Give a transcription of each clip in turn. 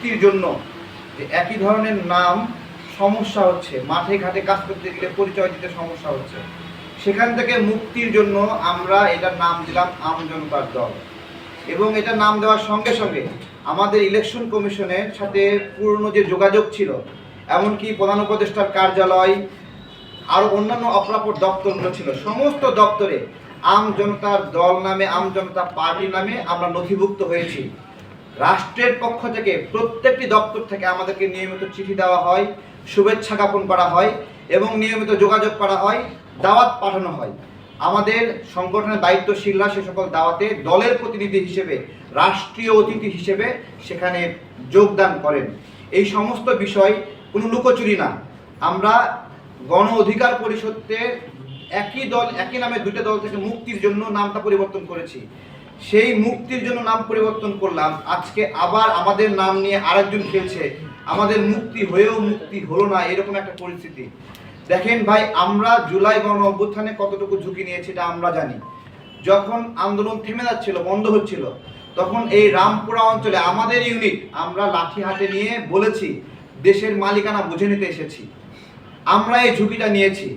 মুক্তির জন্য যে একই ধরনের নাম সমস্যা হচ্ছে, মাঠে ঘাটে কাজ করতে গেলে পরিচয় দিতে সমস্যা হচ্ছে। সেখান থেকে মুক্তির জন্য আমরা এটার নাম দিলাম আম জনতার দল। এবং এটা নাম দেওয়ার সঙ্গে সঙ্গে আমাদের ইলেকশন কমিশনের সাথে পুরনো যে যোগাযোগ ছিল, এমনকি প্রধান উপদেষ্টার কার্যালয় আরও অন্যান্য অপরাপর দপ্তরগুলো ছিল, সমস্ত দপ্তরে আম জনতার দল নামে, আম জনতা পার্টি নামে আমরা নথিভুক্ত হয়েছি। রাষ্ট্রের পক্ষ থেকে প্রত্যেকটি দপ্তর থেকে আমাদেরকে নিয়মিত চিঠি দেওয়া হয়, শুভেচ্ছা জ্ঞাপন করা হয় এবং নিয়মিত যোগাযোগ করা হয়, দাওয়াত পাঠানো হয়। আমাদের সংগঠনের দায়িত্বশীলরা সে সকল দাওয়াতে দলের প্রতিনিধি হিসেবে, রাষ্ট্রীয় অতিথি হিসেবে সেখানে যোগদান করেন। এই সমস্ত বিষয় কোনো লুকোচুরি না। আমরা গণ অধিকার পরিষদকে একই দল, একই নামে দুইটা দল থেকে মুক্তির জন্য নামটা পরিবর্তন করেছি। সেই মুক্তির জন্য নাম পরিবর্তন করলাম। আজকে আবার আমাদের নাম নিয়ে আরেকজন খেলছে। আমাদের মুক্তি হয়েও মুক্তি হলো না, এরকম একটা পরিস্থিতি। দেখেন ভাই, আমরা জুলাই গণ অভ্যুত্থানে কতটুকু ঝুঁকি নিয়েছি এটা আমরা জানি। যখন আন্দোলন থেমে যাচ্ছিল, বন্ধ হচ্ছিল, তখন এই রামপুরা অঞ্চলে আমাদের ইউনিট আমরা লাঠি হাতে নিয়ে বলেছি, দেশের মালিকানা বুঝে নিতে এসেছি। আমরা এই ঝুঁকিটা নিয়েছি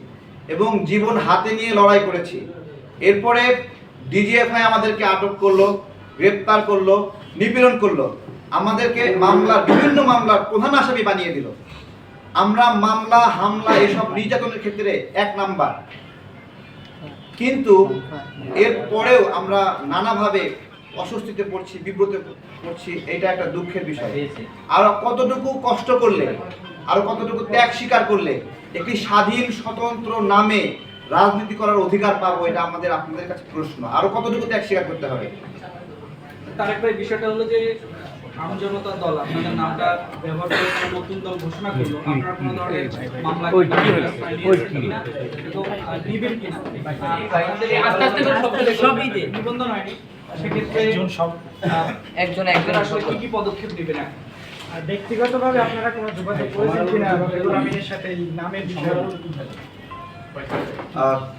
এবং জীবন হাতে নিয়ে লড়াই করেছি। এরপরে ডিজিএফআই আমাদেরকে আটক করল, গ্রেপ্তার করল, নিপীড়ন করল। আমাদেরকে মামলার বিভিন্ন মামলার প্রধান আসামি বানিয়ে দিল। আমরা মামলা, হামলা এসব নির্যাতনের ক্ষেত্রে এক নাম্বার। কিন্তু এর পরেও আমরা নানাভাবে অস্বস্তিতে পড়ছি, বিব্রতে পড়ছি, এটা একটা দুঃখের বিষয়। আর কতটুকু কষ্ট করলে, আর কতটুকু ত্যাগ স্বীকার করলে, একটি স্বাধীন, স্বতন্ত্র নামে রাজনীতি করার অধিকার পাবো এটা আমাদের আপনাদের কাছে প্রশ্ন। আরও কতটুকু ত্যাগ স্বীকার করতে হবে? তার একটা বিষয়টা হলো যে আমজনতা দল আপনাদের নামটা ব্যবহার করে নতুন দল ঘোষণা করল আপনারা কোনো ধরনের মামলা ওই কি হলো? ওই কি? কিনা? আস্তে আস্তে করে সব সবই নিবন্ধন হয়নি। সেক্ষেত্রে সব। একজন একজন। আসলে কি কি পদক্ষেপ নেবেন ব্যক্তিগতভাবে আপনারা কোনো যোগাযোগ করেছেন কিনা? রবিউল আমিনের সাথে এই নামের বিষয়ে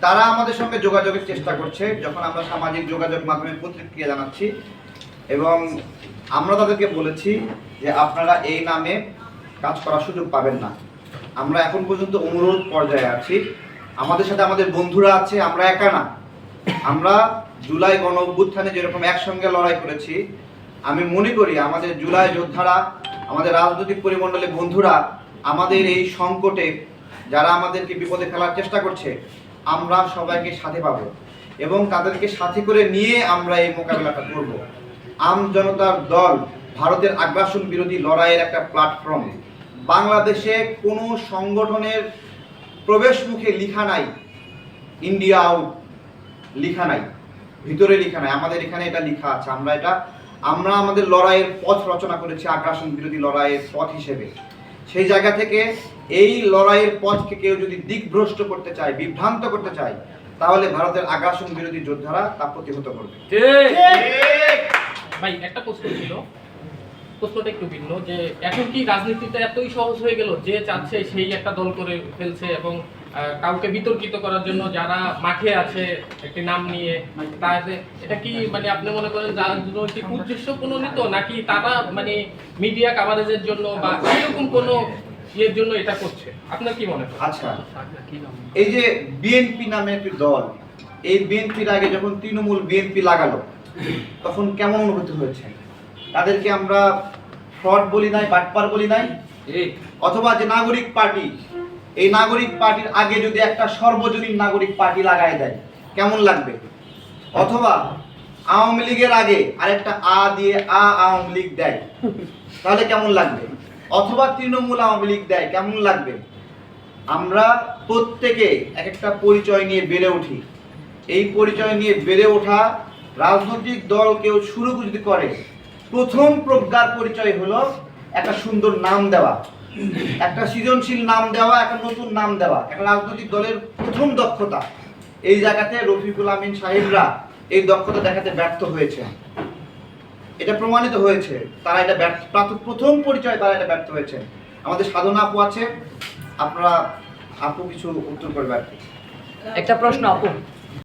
তারা আমাদের সঙ্গে যোগাযোগের চেষ্টা করছে, যখন আমরা সামাজিক যোগাযোগ মাধ্যমে প্রতিক্রিয়া জানাচ্ছি। এবং আমরা তাদেরকে বলেছি যে আপনারা এই নামে কাজ করার সুযোগ পাবেন না। আমরা এখন পর্যন্ত অনুরোধ পর্যায়ে আছি। আমাদের সাথে আমাদের বন্ধুরা আছে, আমরা একা না। আমরা জুলাই গণ অভ্যুত্থানে যেরকম একসঙ্গে লড়াই করেছি, আমি মনে করি আমাদের জুলাই যোদ্ধারা, আমাদের রাজনৈতিক পরিমণ্ডলে বন্ধুরা, আমাদের এই সংকটে যারা আমাদেরকে বিপদে ফেলার চেষ্টা করছে, আমরা সবাইকে সাথে পাবো এবং তাদেরকে সাথে করে নিয়ে আমরা এই মোকাবেলাটা করব। আম জনতার দল ভারতের আগ্রাসন বিরোধী লড়াইয়ের একটা প্ল্যাটফর্ম বাংলাদেশে কোনো সংগঠনের প্রবেশ মুখে লিখা নাই ইন্ডিয়া আউট লিখা নাই, ভিতরে লিখা নাই। আমাদের এখানে এটা লিখা আছে। আমরা এটা, আমরা আমাদের লড়াইয়ের পথ রচনা করেছি আগ্রাসন বিরোধী লড়াইয়ের পথ হিসেবে। সেই জায়গা থেকে এই লড়াইয়ের পথকে কেউ যদি দিকভ্রষ্ট করতে চায় বিভ্রান্ত করতে চায় তাহলে ভারতের আগ্রাসন বিরোধী যোদ্ধারা তা প্রতিহত করবে। ভাই একটা প্রশ্ন ছিল। প্রশ্নটা একটু ভিন্ন যে এখন কি রাজনীতিটা এতই সহজ হয়ে গেল যে চাচ্ছে সেই একটা দল করে ফেলছে এবং কাউকে বিতর্কিত করার জন্য যারা মাঠে আছে একটি নাম নিয়ে তাতে এটা কি মানে আপনি মনে করেন রাজনৈতিক উদ্দেশ্য প্রণোদিত নাকি তারা মানে মিডিয়া কাভারেজের জন্য বা এরকম কোনো ইয়ের জন্য এটা করছে? আপনার কি মনে হয়? আচ্ছা এই যে বিএনপি নামে একটি দল এই বিএনপির আগে যখন তৃণমূল বিএনপি লাগালো তখন কেমন অনুভূতি হয়েছে? তাদেরকে আমরা ফ্রড বলি নাই বাটপার বলি নাই? অথবা যে নাগরিক পার্টি এই নাগরিক পার্টির আগে যদি একটা সর্বজনীন নাগরিক পার্টি লাগায় দেয়, কেমন লাগবে? অথবা আওয়ামী লীগের আগে আরেকটা আ দিয়ে আ আওয়ামী লীগ দেয়, তাহলে কেমন লাগবে? অথবা তৃণমূল আওয়ামী লীগ দেয়, কেমন লাগবে? আমরা প্রত্যেকে এক একটা পরিচয় নিয়ে বেড়ে উঠি। এই পরিচয় নিয়ে বেড়ে ওঠা রাজনৈতিক দল কেউ শুরু যদি করে। প্রথম প্রজ্ঞার পরিচয় হলো একটা সুন্দর নাম দেওয়া। একটা সৃজনশীল নাম দেওয়া, একটা নতুন নাম দেওয়া, একটা রাজনৈতিক দলের প্রথম দক্ষতা। এই জায়গাতে রফিকুল আমিন সাহেবরা এই দক্ষতা দেখাতে ব্যর্থ হয়েছে। এটা প্রমাণিত হয়েছে। তারা এটা ব্যর্থ, প্রাথ- প্রথম পরিচয় তারা এটা ব্যর্থ হয়েছে। আমাদের সাধনা আপু আছে। আপনারা, আপু কিছু উত্তর করবে একটা প্রশ্ন আপু।